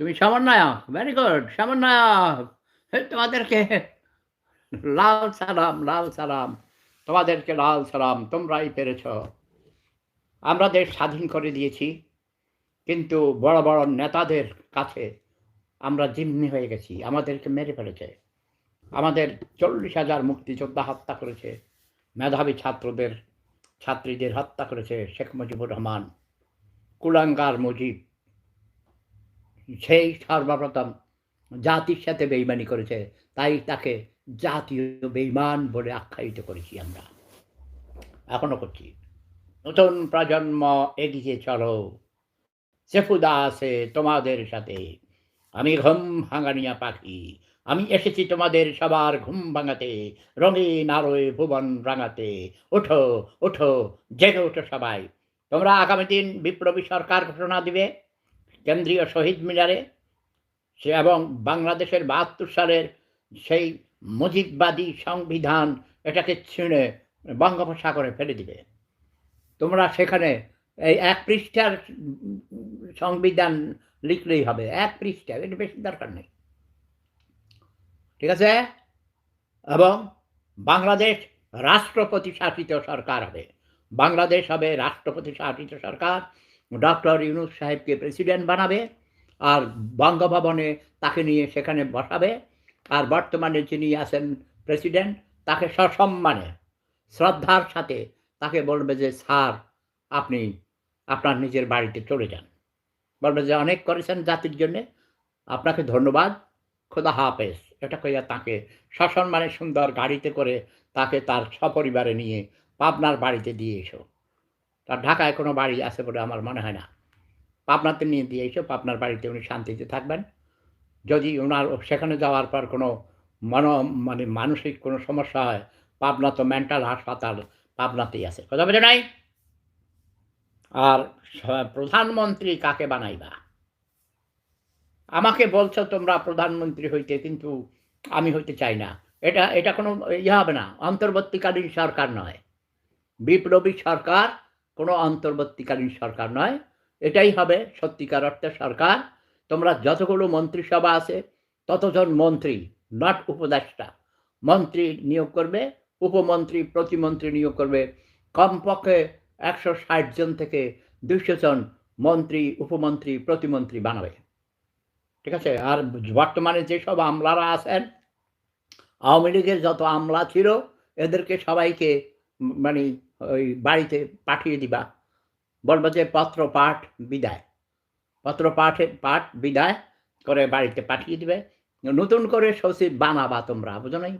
তুমি সমন্বয়ক very good সমন্বয়ক তোমাদেরকে লাল সালাম লাল সালাম। তোমাদেরকে লাল সালাম, তোমরাই পেরেছ। আমরা দেশ স্বাধীন করে দিয়েছি, কিন্তু বড় বড় নেতাদের কাছে আমরা জিম্মি হয়ে গেছি, আমাদেরকে মেরে ফেলেছে। আমাদের চল্লিশ হাজার মুক্তিযোদ্ধা হত্যা করেছে, মেধাবী ছাত্রদের, ছাত্রীদের হত্যা করেছে শেখ মুজিবুর রহমান। কুলাঙ্গার মুজিব সেই সর্বপ্রথম জাতির সাথে বেইমানি করেছে, তাই তাকে জাতীয় বেইমান বলে আখ্যায়িত করেছি আমরা। এখনও করছি। নতুন প্রজন্ম এগিয়ে চলো। সেফুদা আছে তোমাদের সাথে। আমি ঘুম ভাঙানিয়া পাখি। আমি এসেছি তোমাদের সবার ঘুম ভাঙাতে, রঙিন আলোয় ভুবন রাঙাতে। ওঠো ওঠো, জেগে ওঠো সবাই। তোমরা আগামী দিন বিপ্লবী সরকার ঘোষণা দিবে। কেন্দ্রীয় শহীদ মিনারে সে এবং বাংলাদেশের বাহাত্তর সালের সেই মুজিববাদী সংবিধান এটাকে ছিঁড়ে বঙ্গোপসাগরে ফেলে দিবে। তোমরা সেখানে এই এক পৃষ্ঠার সংবিধান লিখলেই হবে, এক পৃষ্ঠা, এটা বেশি দরকার নেই। ঠিক আছে? এবং বাংলাদেশ রাষ্ট্রপতি শাসিত সরকার হবে। বাংলাদেশ হবে রাষ্ট্রপতি শাসিত সরকার। ডক্টর ইউনুস সাহেবকে প্রেসিডেন্ট বানাবে আর বঙ্গভবনে তাকে নিয়ে সেখানে বসাবে। আর বর্তমানে যিনি আছেন প্রেসিডেন্ট, তাকে সসম্মানে, শ্রদ্ধার সাথে তাকে বলবে যে, স্যার, আপনি আপনার নিজের বাড়িতে চলে যান। বলবে যে, অনেক করেছেন জাতির জন্যে, আপনাকে ধন্যবাদ, খোদা হাফেজ। এটা কইয়া তাকে সসম্মানে সুন্দর গাড়িতে করে তাকে তার সপরিবারে নিয়ে পাবনার বাড়িতে দিয়ে এসো। তার ঢাকায় কোনো বাড়ি আছে বলে আমার মনে হয় না। পাবনাতে নিয়ে দিয়ে এসো, পাবনার বাড়িতে উনি শান্তিতে থাকবেন। যদি ওনার সেখানে যাওয়ার পর কোনো মন মানে মানসিক কোনো সমস্যা হয়, পাবনা তো মেন্টাল হাসপাতাল পাবনাতেই আছে। কথা বলে নাই? আর প্রধানমন্ত্রী কাকে বানাইবা? আমাকে বলছো তোমরা প্রধানমন্ত্রী হইতে, কিন্তু আমি হইতে চাই না। এটা এটা কোনো ইয়ে হবে না। অন্তর্বর্তীকালীন সরকার নয়। বিপ্লবী সরকার কোনো অন্তর্বর্তীকালীন সরকার নয়। এটাই হবে সত্যিকার অর্থে সরকার। তোমরা যতগুলো মন্ত্রিসভা আছে, ততজন মন্ত্রী নট উপদেষ্টা। মন্ত্রী নিয়োগ করবে, উপমন্ত্রী, প্রতিমন্ত্রী নিয়োগ করবে। কমপক্ষে একশো ষাট জন থেকে দুইশো জন মন্ত্রী, উপমন্ত্রী, প্রতিমন্ত্রী বানাবে। ঠিক আছে? আর বর্তমানে যেসব আমলারা আছেন, আওয়ামী লীগের যত আমলা ছিল, এদেরকে সবাইকে মানে ওই বাড়িতে পাঠিয়ে দিবা। বলব যে পত্র পাঠ বিদায়। পত্র পাঠে, পাঠ বিদায় করে বাড়িতে পাঠিয়ে দিবে। নতুন করে সচিব বানাবা তোমরা, বুঝো নাই?